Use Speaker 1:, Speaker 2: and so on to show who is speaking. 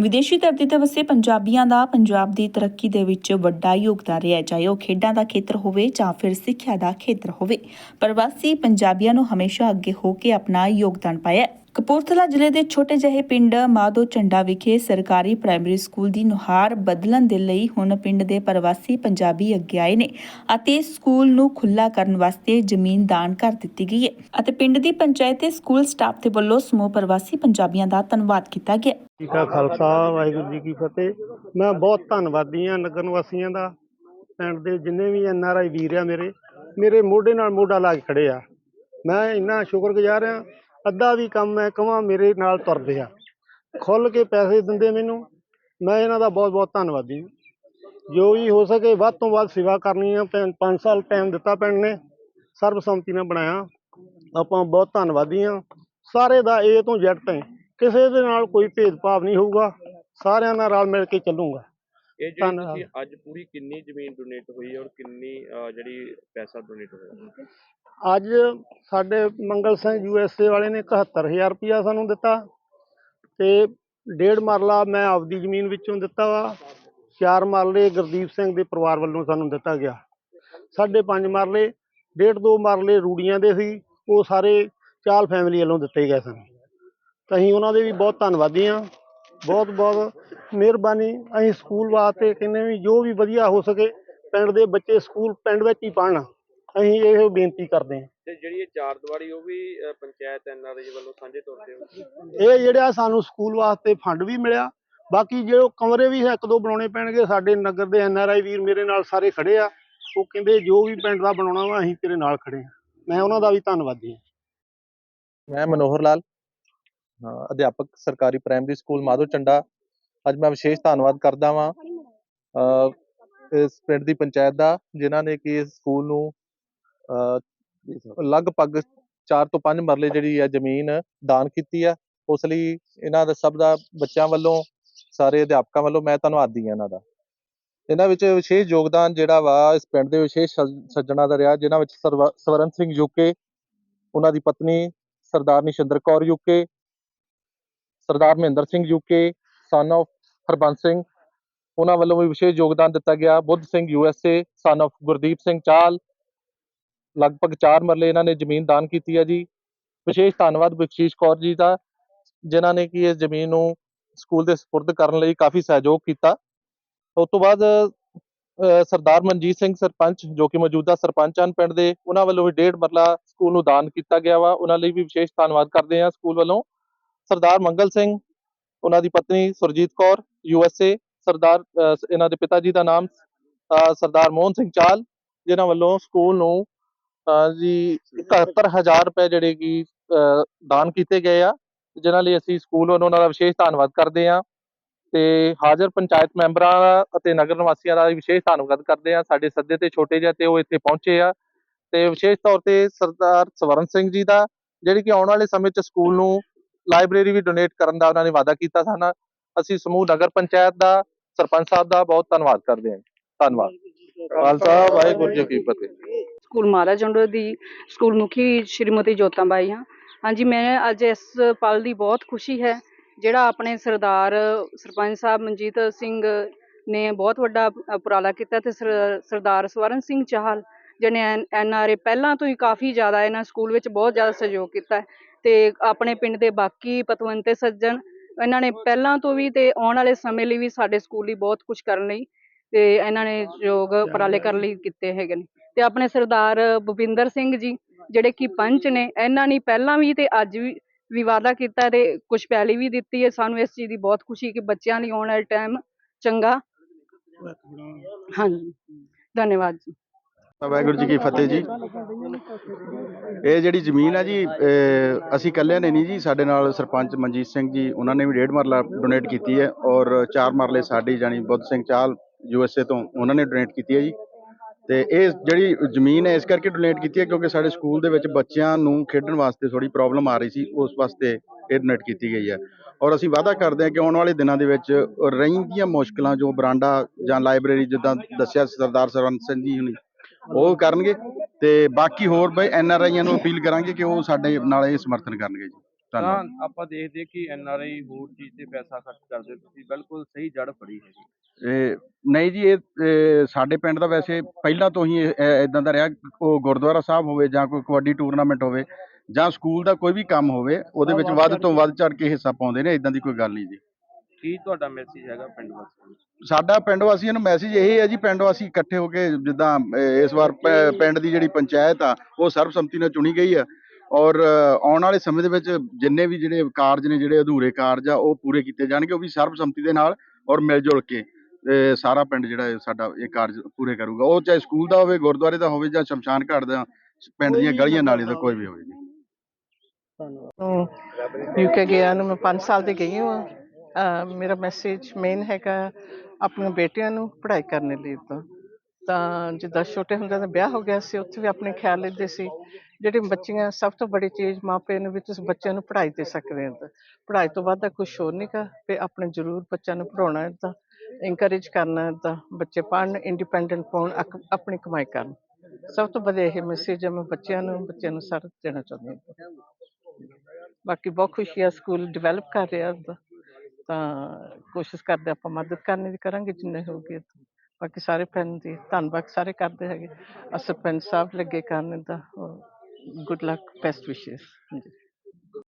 Speaker 1: ਵਿਦੇਸ਼ੀ ਧਰਤੀ ਤੇ ਵਸੇ ਪੰਜਾਬੀਆਂ ਦਾ ਪੰਜਾਬ ਦੀ ਤਰੱਕੀ ਦੇ ਵਿੱਚ ਵੱਡਾ ਯੋਗਦਾਨ ਰਿਹਾ ਚਾਹੇ ਉਹ ਖੇਡਾਂ ਦਾ ਖੇਤਰ ਹੋਵੇ ਜਾਂ ਫਿਰ ਸਿੱਖਿਆ ਦਾ ਖੇਤਰ ਹੋਵੇ। ਪ੍ਰਵਾਸੀ ਪੰਜਾਬੀਆਂ ਨੂੰ ਹਮੇਸ਼ਾ ਅੱਗੇ ਹੋ ਕੇ ਆਪਣਾ ਯੋਗਦਾਨ ਪਾਇਆ ਕਪੂਰਥਲਾ ਜ਼ਿਲ੍ਹੇ ਦੇ ਛੋਟੇ ਜਿਹੇ ਪਿੰਡ ਮਾਧੋ ਚੰਡਾ ਵਿਖੇ ਸਰਕਾਰੀ ਪ੍ਰਾਇਮਰੀ ਸਕੂਲ ਦੀ ਨੁਹਾਰ ਬਦਲਣ ਦੇ ਲਈ ਹੁਣ ਪਿੰਡ ਦੇ ਪ੍ਰਵਾਸੀ ਪੰਜਾਬੀ ਅੱਗੇ ਆਏ ਨੇ ਅਤੇ ਸਕੂਲ ਨੂੰ ਖੁੱਲਾ ਕਰਨ ਵਾਸਤੇ ਜ਼ਮੀਨ ਦਾਨ ਕਰ ਦਿੱਤੀ ਗਈ ਹੈ ਅਤੇ ਪਿੰਡ ਦੀ ਪੰਚਾਇਤ ਤੇ ਸਕੂਲ ਸਟਾਫ ਦੇ ਵੱਲੋਂ ਸਮੂਹ ਪ੍ਰਵਾਸੀ ਪੰਜਾਬੀਆਂ ਦਾ ਧੰਨਵਾਦ ਕੀਤਾ ਗਿਆ।
Speaker 2: ਜੀ ਕਾ ਖਾਲਸਾ, ਵਾਹਿਗੁਰੂ ਜੀ ਕੀ ਫਤਿਹ। ਮੈਂ ਬਹੁਤ ਧੰਨਵਾਦੀ ਹਾਂ ਨਗਰ ਨਿਵਾਸੀਆਂ ਦਾ, ਪਿੰਡ ਦੇ ਜਿੰਨੇ ਵੀ ਐਨ ਆਰ ਆਈ ਵੀਰ ਆ ਮੇਰੇ ਮੇਰੇ ਮੋਢੇ ਨਾਲ ਮੋਢਾ ਲਾ ਕੇ ਖੜੇ ਆ। ਮੈਂ ਇੰਨਾ ਸ਼ੁਕਰਗੁਜ਼ਾਰ ਹਾਂ ਅੱਧਾ ਵੀ ਕੰਮ ਮੈਂ ਕਹਾਂ ਮੇਰੇ ਨਾਲ ਤੁਰਦੇ ਆ। ਖੁੱਲ ਕੇ ਪੈਸੇ ਦਿੰਦੇ ਮੈਨੂੰ। ਮੈਂ ਇਹਨਾਂ ਦਾ ਬਹੁਤ ਬਹੁਤ ਧੰਨਵਾਦੀ ਜੋ ਵੀ ਹੋ ਸਕੇ ਵੱਧ ਤੋਂ ਵੱਧ ਸੇਵਾ ਕਰਨੀ ਆ। 5 ਸਾਲ ਟਾਈਮ ਦਿੱਤਾ ਪਿੰਡ ਨੇ। ਸਰਬਸੰਮਤੀ ਨਾਲ ਬਣਾਇਆ। ਆਪਾਂ ਬਹੁਤ ਧੰਨਵਾਦੀ ਹਾਂ। ਸਾਰੇ ਦਾ ਏ ਤੋਂ ਜੈਡ ਤਾਈਂ ਕਿਸੇ ਦੇ ਨਾਲ ਕੋਈ ਭੇਦਭਾਵ ਨਹੀਂ ਹੋਊਗਾ। ਸਾਰਿਆਂ ਨਾਲ ਰਲ ਮਿਲ ਕੇ ਚੱਲੂਗਾ।
Speaker 3: ਇਹ ਜਿਹੜੀ। ਤੁਸੀਂ ਅੱਜ ਪੂਰੀ ਕਿੰਨੀ ਜ਼ਮੀਨ ਡੋਨੇਟ ਹੋਈ ਔਰ ਕਿੰਨੀ ਜਿਹੜੀ ਪੈਸਾ ਡੋਨੇਟ ਹੋਇਆ?
Speaker 2: ਅੱਜ ਸਾਡੇ Mangal Singh U S A ਵਾਲੇ ਨੇ 71000 ਰੁਪਇਆ ਸਾਨੂੰ ਦਿੱਤਾ ਤੇ ਡੇਢ ਮਰਲਾ ਮੈਂ ਆਪਦੀ ਜ਼ਮੀਨ ਵਿੱਚੋਂ ਦਿੱਤਾ ਵਾ। ਚਾਰ ਮਰਲੇ ਗੁਰਦੀਪ ਸਿੰਘ ਦੇ ਪਰਿਵਾਰ ਵੱਲੋਂ ਸਾਨੂੰ ਦਿੱਤਾ ਗਿਆ। ਸਾਡੇ ਪੰਜ ਮਰਲੇ, ਡੇਢ ਦੋ ਮਰਲੇ ਰੂੜੀਆਂ ਦੇ ਸੀ, ਉਹ ਸਾਰੇ ਚਾਲ ਫੈਮਿਲੀ ਵੱਲੋਂ ਦਿੱਤੇ ਗਏ ਸਨ। ਤਾਂ ਅਸੀਂ ਉਹਨਾਂ ਦੇ ਵੀ ਬਹੁਤ ਧੰਨਵਾਦੀ ਹਾਂ। ਬਹੁਤ ਬਹੁਤ ਮਿਹਰਬਾਨੀ। ਅਸੀਂ ਸਕੂਲ ਵਾਸਤੇ ਕਹਿੰਦੇ ਵੀ ਜੋ ਵੀ ਵਧੀਆ ਹੋ ਸਕੇ, ਪਿੰਡ ਦੇ ਬੱਚੇ ਸਕੂਲ ਪਿੰਡ ਵਿੱਚ ਹੀ ਪੜ੍ਹਨ। ਅਸੀਂ ਇਹ ਬੇਨਤੀ ਕਰਦੇ ਹਾਂ।
Speaker 3: ਤੇ ਜਿਹੜੀ ਇਹ ਚਾਰ ਦੀਵਾਰੀ ਉਹ ਵੀ ਅਹ, ਪੰਚਾਇਤ ਐਨਆਰਆਈ ਵੱਲੋਂ ਸਾਂਝੇ ਤੌਰ ਤੇ ਹੋਈ।
Speaker 2: ਇਹ ਜਿਹੜਾ ਸਾਨੂੰ ਸਕੂਲ ਵਾਸਤੇ ਫੰਡ ਵੀ ਮਿਲਿਆ। ਬਾਕੀ ਜਿਹੜੇ ਉਹ ਕਮਰੇ ਵੀ ਇੱਕ ਦੋ ਬਣਾਉਣੇ ਪੈਣਗੇ ਸਾਡੇ ਨਗਰ ਦੇ ਐਨ ਆਰ ਆਈ ਵੀਰ ਮੇਰੇ ਨਾਲ ਸਾਰੇ ਖੜੇ ਆ। ਉਹ ਕਹਿੰਦੇ ਜੋ ਵੀ ਪਿੰਡ ਦਾ ਬਣਾਉਣਾ ਵਾ ਅਸੀਂ ਤੇਰੇ ਨਾਲ ਖੜੇ ਆ। ਮੈਂ ਉਹਨਾਂ ਦਾ ਵੀ ਧੰਨਵਾਦੀ ਹਾਂ।
Speaker 4: ਮੈਂ ਮਨੋਹਰ ਲਾਲ ਅਧਿਆਪਕ ਸਰਕਾਰੀ ਪ੍ਰਾਇਮਰੀ ਸਕੂਲ ਮਾਧੋ ਚੰਡਾ। ਅੱਜ ਮੈਂ ਵਿਸ਼ੇਸ਼ ਧੰਨਵਾਦ ਕਰਦਾ ਵਾਂ ਅ, ਇਸ ਪਿੰਡ ਦੀ ਪੰਚਾਇਤ ਦਾ ਜਿਨ੍ਹਾਂ ਨੇ ਕਿ ਇਸ ਸਕੂਲ ਨੂੰ ਲਗਭਗ 4 ਤੋਂ 5 ਮਰਲੇ ਜਿਹੜੀ ਹੈ ਜ਼ਮੀਨ ਦਾਨ ਕੀਤੀ ਹੈ ਉਸ ਲਈ ਇਹਨਾਂ ਦਾ ਸਭ ਦਾ ਬੱਚਿਆਂ ਵੱਲੋਂ, ਸਾਰੇ ਅਧਿਆਪਕਾਂ ਵੱਲੋਂ ਮੈਂ ਧੰਨਵਾਦੀ ਹਾਂ ਇਹਨਾਂ ਦਾ। ਇਹਨਾਂ ਵਿੱਚ ਵਿਸ਼ੇਸ਼ ਯੋਗਦਾਨ ਜਿਹੜਾ ਵਾ, ਇਸ ਪਿੰਡ ਦੇ ਵਿਸ਼ੇਸ਼ ਸੱਜ- ਸੱਜਣਾ ਦਾ ਰਿਹਾ, ਜਿਨ੍ਹਾਂ ਵਿੱਚ ਸਰਵ- ਸਵਰਨ ਸਿੰਘ ਯੂਕੇ ਉਹਨਾਂ ਦੀ ਪਤਨੀ ਸਰਦਾਰਨੀ Shinder Kaur UK Sardar Mahinder Singh UK son of Harbans Singh, ਉਹਨਾਂ ਵੱਲੋਂ ਵੀ ਵਿਸ਼ੇਸ਼ ਯੋਗਦਾਨ ਦਿੱਤਾ ਗਿਆ। Budh Singh USA son of Gurdeep Singh ਚਾਲ ਲਗਭਗ 4 ਮਰਲੇ ਇਹਨਾਂ ਨੇ ਜ਼ਮੀਨ ਦਾਨ ਕੀਤੀ ਹੈ ਜੀ। ਵਿਸ਼ੇਸ਼ ਧੰਨਵਾਦ ਬਖਸ਼ੀਸ਼ ਕੌਰ ਜੀ ਦਾ ਜਿਨ੍ਹਾਂ ਨੇ ਕਿ ਇਸ ਜ਼ਮੀਨ ਨੂੰ ਸਕੂਲ ਦੇ ਸਪੁਰਦ ਕਰਨ ਲਈ ਕਾਫੀ ਸਹਿਯੋਗ ਕੀਤਾ। ਉਸ ਤੋਂ ਬਾਅਦ ਸਰਦਾਰ ਮਨਜੀਤ ਸਿੰਘ ਸਰਪੰਚ ਜੋ ਕਿ ਮੌਜੂਦਾ ਸਰਪੰਚ ਹਨ ਪਿੰਡ ਦੇ ਉਹਨਾਂ ਵੱਲੋਂ ਵੀ ਡੇਢ ਮਰਲਾ ਸਕੂਲ ਨੂੰ ਦਾਨ ਕੀਤਾ ਗਿਆ ਵਾ। ਉਹਨਾਂ ਲਈ ਵੀ ਵਿਸ਼ੇਸ਼ ਧੰਨਵਾਦ ਕਰਦੇ ਹਾਂ ਸਕੂਲ ਵੱਲੋਂ। ਸਰਦਾਰ ਮੰਗਲ ਸਿੰਘ ਉਹਨਾਂ ਦੀ ਪਤਨੀ ਸੁਰਜੀਤ ਕੌਰ ਯੂਐਸਏ ਸਰਦਾਰ ਅਹ, ਸ- ਇਹਨਾਂ ਦੇ ਪਿਤਾ ਜੀ ਦਾ ਨਾਮ ਸਰਦਾਰ ਮੋਹਨ ਸਿੰਘ ਚਾਲ ਜਿਨ੍ਹਾਂ ਵੱਲੋਂ ਸਕੂਲ ਨੂੰ ਜੀ 71000 ਰੁਪਏ ਜਿਹੜੇ ਕਿ ਦਾਨ ਕੀਤੇ ਗਏ ਆ ਜਿਨ੍ਹਾਂ ਲਈ ਅਸੀਂ ਸਕੂਲ ਵੱਲੋਂ ਉਹਨਾਂ ਦਾ ਵਿਸ਼ੇਸ਼ ਧੰਨਵਾਦ ਕਰਦੇ ਹਾਂ ਤੇ ਹਾਜ਼ਰ ਪੰਚਾਇਤ ਮੈਂਬਰਾਂ ਅਤੇ ਨਗਰ ਨਿਵਾਸੀਆਂ ਦਾ ਵੀ ਵਿਸ਼ੇਸ਼ ਧੰਨਵਾਦ ਕਰਦੇ ਹਾਂ। ਸਾਡੇ ਸੱਦੇ ਤੇ ਛੋਟੇ ਜਿਹੇ ਤੇ ਉਹ ਇੱਥੇ ਪਹੁੰਚੇ ਆ ਤੇ ਵਿਸ਼ੇਸ਼ ਤੌਰ ਤੇ ਸਰਦਾਰ ਸਵਰਨ ਸਿੰਘ ਜੀ ਦਾ ਜਿਹੜੀ ਕਿ ਆਉਣ ਵਾਲੇ ਸਮੇਂ 'ਚ ਸਕੂਲ ਨੂੰ ਲਾਇਬ੍ਰੇਰੀ ਵੀ ਡੋਨੇਟ ਕਰਨ ਦਾ ਉਹਨਾਂ ਨੇ ਵਾਅਦਾ ਕੀਤਾ ਸਨ ਅਸੀਂ ਸਮੂਹ ਨਗਰ ਪੰਚਾਇਤ ਦਾ ਸਰਪੰਚ ਸਾਹਿਬ ਦਾ ਬਹੁਤ ਧੰਨਵਾਦ ਕਰਦੇ ਹਾਂ। ਧੰਨਵਾਦ। ਖਾਲਸਾ ਵਾਹਿਗੁਰੂ ਜੀ ਕੀ ਫਤਿਹ।
Speaker 5: ਸਕੂਲ ਮਹਾਰਾਜੰਡੋ ਦੀ ਸਕੂਲ ਮੁਖੀ ਸ਼੍ਰੀਮਤੀ ਜੋਤਾਂ ਬਾਈ ਹਾਂ ਹਾਂਜੀ, ਮੈਂ ਅੱਜ ਇਸ ਪਲ ਦੀ ਬਹੁਤ ਖੁਸ਼ੀ ਹੈ, ਜਿਹੜਾ ਆਪਣੇ ਸਰਦਾਰ ਸਰਪੰਚ ਸਾਹਿਬ ਮਨਜੀਤ ਸਿੰਘ ਨੇ ਬਹੁਤ ਵੱਡਾ ਉਪਰਾਲਾ ਕੀਤਾ ਤੇ ਸਰਦਾਰ ਸਵਰਨ ਸਿੰਘ ਚਾਹਲ, ਜਿਹਨੇ ਐਨ ਆਰ ਏ ਪਹਿਲਾਂ ਤੋਂ ਹੀ ਕਾਫੀ ਜ਼ਿਆਦਾ ਇਹਨਾਂ ਸਕੂਲ ਵਿੱਚ ਬਹੁਤ ਜ਼ਿਆਦਾ ਸਹਿਯੋਗ ਕੀਤਾ ਹੈ ਤੇ ਆਪਣੇ ਪਿੰਡ ਦੇ ਬਾਕੀ ਪਤਵੰਤੇ ਸੱਜਣ, ਇਹਨਾਂ ਨੇ ਪਹਿਲਾਂ ਤੋਂ ਵੀ ਤੇ ਆਉਣ ਵਾਲੇ ਸਮੇਂ ਲਈ ਵੀ ਸਾਡੇ ਸਕੂਲ ਲਈ ਬਹੁਤ ਕੁਝ ਕਰਨ ਲਈ ਤੇ ਇਹਨਾਂ ਨੇ ਯੋਗ ਉਪਰਾਲੇ ਕਰਨ ਲਈ ਕੀਤੇ ਹੈਗੇ ਨੇ। ਤੇ ਆਪਣੇ ਸਰਦਾਰ ਭੁਪਿੰਦਰ ਸਿੰਘ ਜੀ, ਜਿਹੜੇ ਕਿ ਪੰਚ ਨੇ, ਇਹਨਾਂ ਨੇ ਪਹਿਲਾਂ ਵੀ ਤੇ ਅੱਜ ਵੀ ਵੀ ਕੀਤਾ ਤੇ ਕੁਝ ਪਹਿਲੀ ਵੀ ਦਿੱਤੀ ਹੈ। ਸਾਨੂੰ ਇਸ ਚੀਜ਼ ਦੀ ਬਹੁਤ ਖੁਸ਼ੀ ਕਿ ਬੱਚਿਆਂ ਲਈ ਆਉਣ ਵਾਲੇ ਟਾਈਮ ਚੰਗਾ। ਹਾਂਜੀ। ਧੰਨਵਾਦ ਜੀ।
Speaker 6: ਵਾਹਿਗੁਰੂ ਜੀ ਕੀ ਫਤਿਹ ਜੀ। ਇਹ ਜਿਹੜੀ ਜ਼ਮੀਨ ਆ ਜੀ ਅਸੀਂ ਇਕੱਲਿਆਂ ਨੇ ਨਹੀਂ ਜੀ, ਸਾਡੇ ਨਾਲ ਸਰਪੰਚ ਮਨਜੀਤ ਸਿੰਘ ਜੀ, ਉਹਨਾਂ ਨੇ ਵੀ ਡੇਢ ਮਰਲਾ ਡੋਨੇਟ ਕੀਤੀ ਹੈ ਔਰ ਚਾਰ ਮਰਲੇ ਸਾਡੀ ਜਾਨੀ ਬੁੱਧ ਸਿੰਘ ਚਾਲ ਯੂਐਸਏ ਤੋਂ ਉਹਨਾਂ ਨੇ ਡੋਨੇਟ ਕੀਤੀ ਹੈ ਜੀ। ਤੇ ਇਹ ਜਿਹੜੀ ਜ਼ਮੀਨ ਹੈ, ਇਸ ਕਰਕੇ ਡੋਨੇਟ ਕੀਤੀ ਹੈ ਕਿਉਂਕਿ ਸਾਡੇ ਸਕੂਲ ਦੇ ਵਿੱਚ ਬੱਚਿਆਂ ਨੂੰ ਖੇਡਣ ਵਾਸਤੇ ਥੋੜੀ ਪ੍ਰੋਬਲਮ ਆ ਰਹੀ ਸੀ, ਉਸ ਵਾਸਤੇ ਇਹ ਡੋਨੇਟ ਕੀਤੀ ਗਈ ਹੈ। ਔਰ ਅਸੀਂ ਵਾਅਦਾ ਕਰਦੇ ਹਾਂ ਕਿ ਆਉਣ ਵਾਲੇ ਦਿਨਾਂ ਦੇ ਵਿੱਚ ਰਹਿੰਦੀਆਂ ਮੁਸ਼ਕਲਾਂ ਜੋ ਬਰਾਂਡਾ ਜਾਂ ਲਾਇਬ੍ਰੇਰੀ ਜਿੱਦਾਂ ਦੱਸਿਆ ਸਰਦਾਰ ਸਰਵੰਤ ਸਿੰਘ ਜੀ ਹੁਣੀ, ਉਹ ਕਰਨਗੇ ਤੇ ਬਾਕੀ ਹੋਰ ਬਈ ਐਨ ਆਰ ਆਈਆਂ ਨੂੰ ਅਪੀਲ ਕਰਾਂਗੇ ਕਿ ਉਹ ਸਾਡੇ ਨਾਲ ਇਹ ਸਮਰਥਨ ਕਰਨਗੇ ਜੀ।
Speaker 3: ਤਾਂ
Speaker 6: ਧੰਨਵਾਦ
Speaker 3: ਆਪਾਂ ਦੇਖਦੇ ਕਿ ਐਨ ਆਰ ਆਈ ਹੋਰ ਚੀਜ਼ ਤੇ ਪੈਸਾ ਖਰਚ ਕਰਦੇ ਤੁਸੀਂ ਬਿਲਕੁਲ ਸਹੀ ਜੜ ਫੜੀ ਹੈ ਜੀ।
Speaker 6: ਇਹ ਨਹੀਂ ਜੀ ਇਹ ਇਹ ਸਾਡੇ ਪਿੰਡ ਦਾ ਵੈਸੇ ਪਹਿਲਾਂ ਤੋਂ ਹੀ ਇਦਾਂ ਦਾ ਰਿਹਾ ਉਹ ਗੁਰਦੁਆਰਾ ਸਾਹਿਬ ਹੋਵੇ ਜਾਂ ਕੋਈ ਕਬੱਡੀ ਟੂਰਨਾਮੈਂਟ ਹੋਵੇ ਜਾਂ ਸਕੂਲ ਦਾ ਕੋਈ ਵੀ ਕੰਮ ਹੋਵੇ ਉਹਦੇ ਵਿੱਚ ਵੱਧ ਤੋਂ ਵੱਧ ਚੜ ਕੇ ਹਿੱਸਾ ਪਾਉਂਦੇ ਨੇ ਇਦਾਂ ਦੀ ਕੋਈ ਗੱਲ ਨਹੀਂ ਜੀ।
Speaker 3: ਕੀ ਤੁਹਾਡਾ ਮੈਸੇਜ ਹੈਗਾ ਪਿੰਡ ਵਾਸੀਆਂ ਨੂੰ?
Speaker 6: ਸਾਡਾ ਪਿੰਡ ਵਾਸੀਆਂ ਨੂੰ ਮੈਸੇਜ ਇਹ ਹੈ ਜੀ ਪਿੰਡ ਵਾਸੀ ਇਕੱਠੇ ਹੋ ਕੇ ਜਿੱਦਾਂ ਅਹ, ਇਸ ਵਾਰ ਪ- ਪਿੰਡ ਦੀ ਜਿਹੜੀ ਪੰਚਾਇਤ ਆ ਉਹ ਸਰਬਸੰਮਤੀ ਨਾਲ ਚੁਣੀ ਗਈ ਆ। ਔਰ ਆਉਣ ਵਾਲੇ ਸਮੇਂ ਦੇ ਵਿੱਚ ਜਿੰਨੇ ਵੀ ਜਿਹੜੇ ਕਾਰਜ ਨੇ ਜਿਹੜੇ ਅਧੂਰੇ ਕਾਰਜ ਆ ਉਹ ਪੂਰੇ ਕੀਤੇ ਜਾਣਗੇ ਉਹ ਵੀ ਸਰਬਸੰਮਤੀ ਦੇ ਨਾਲ ਔਰ ਮਿਲ ਜੁਲ ਕੇ ਸਾਰਾ ਪਿੰਡ ਜਿਹੜਾ ਸਾਡਾ ਇਹ ਕਾਰਜ ਪੂਰੇ ਕਰੂਗਾ। ਉਹ ਚਾਹੇ ਸਕੂਲ ਦਾ ਹੋਵੇ ਗੁਰਦੁਆਰੇ ਦਾ ਹੋਵੇ ਜਾਂ ਸ਼ਮਸ਼ਾਨ ਘਾਟ ਦਾ ਪਿੰਡ ਦੀਆਂ ਗਲੀਆਂ ਨਾਲੀਆਂ ਦਾ ਕੋਈ ਵੀ ਹੋਵੇ ਜੀ।
Speaker 7: ਯੂਕੇ ਗਿਆ ਨੂੰ ਮੈਂ 5 ਸਾਲ ਦੀ ਗਈ ਹਾਂ। ਮੇਰਾ ਮੈਸੇਜ ਮੇਨ ਹੈਗਾ ਆਪਣੀਆਂ ਬੇਟੀਆਂ ਨੂੰ ਪੜ੍ਹਾਈ ਕਰਨ ਲਈ ਤਾਂ ਤਾਂ ਜਿੱਦਾਂ ਛੋਟੇ ਹੁੰਦਿਆਂ ਦਾ ਵਿਆਹ ਹੋ ਗਿਆ ਸੀ ਉੱਥੇ ਵੀ ਆਪਣੇ ਖਿਆਲ ਲੈਂਦੇ ਸੀ ਜਿਹੜੀ ਬੱਚੀਆਂ ਸਭ ਤੋਂ ਬੜੀ ਚੀਜ਼ ਮਾਪੇ ਨੂੰ ਵੀ ਤੁਸੀਂ ਬੱਚਿਆਂ ਨੂੰ ਪੜ੍ਹਾਈ ਦੇ ਸਕਦੇ ਹੋ ਤਾਂ। ਪੜ੍ਹਾਈ ਤੋਂ ਬਾਅਦ ਦਾ ਕੁਝ ਹੋਰ ਨਹੀਂ ਗਾ ਤੇ ਆਪਣੇ ਜ਼ਰੂਰ ਬੱਚਿਆਂ ਨੂੰ ਪੜਾਉਣਾ ਹੈ ਤਾਂ ਇਨਕਰੇਜ ਕਰਨਾ ਹੈ ਤਾਂ ਬੱਚੇ ਪੜ੍ਹਨ ਇੰਡੀਪੈਂਡੈਂਟ ਹੋਣ ਆਪਣੀ ਕਮਾਈ ਕਰਨ। ਸਭ ਤੋਂ ਵਧੀਆ ਇਹ ਮੈਸੇਜ ਹੈ ਮੈਂ ਬੱਚਿਆਂ ਨੂੰ ਬੱਚਿਆਂ ਨੂੰ ਸਾਰਾ ਦੇਣਾ ਚਾਹੁੰਦੀ ਹਾਂ। ਬਾਕੀ ਬਹੁਤ ਖੁਸ਼ੀ ਆ, ਸਕੂਲ ਡਿਵੈਲਪ ਕਰ ਰਿਹਾ ਤਾਂ ਤਾਂ ਕੋਸ਼ਿਸ਼ ਕਰਦੇ ਆਪਾਂ ਮਦਦ ਕਰਨੀ ਦੀ ਕਰਾਂਗੇ ਜਿੰਨੇ ਹੋਊਗੀ ਬਾਕੀ ਸਾਰੇ ਪਿੰਡ ਦੀ ਧੰਨਵਾਦ ਸਾਰੇ ਕਰਦੇ ਹੈਗੇ। ਅ ਸਰਪੰਚ ਸਾਹਿਬ ਲੱਗੇ ਕਰਨ ਦਾ ਗੁੱਡ ਲੱਕ ਬੈਸਟ ਵਿਸ਼ੇਸ ਹਾਂਜੀ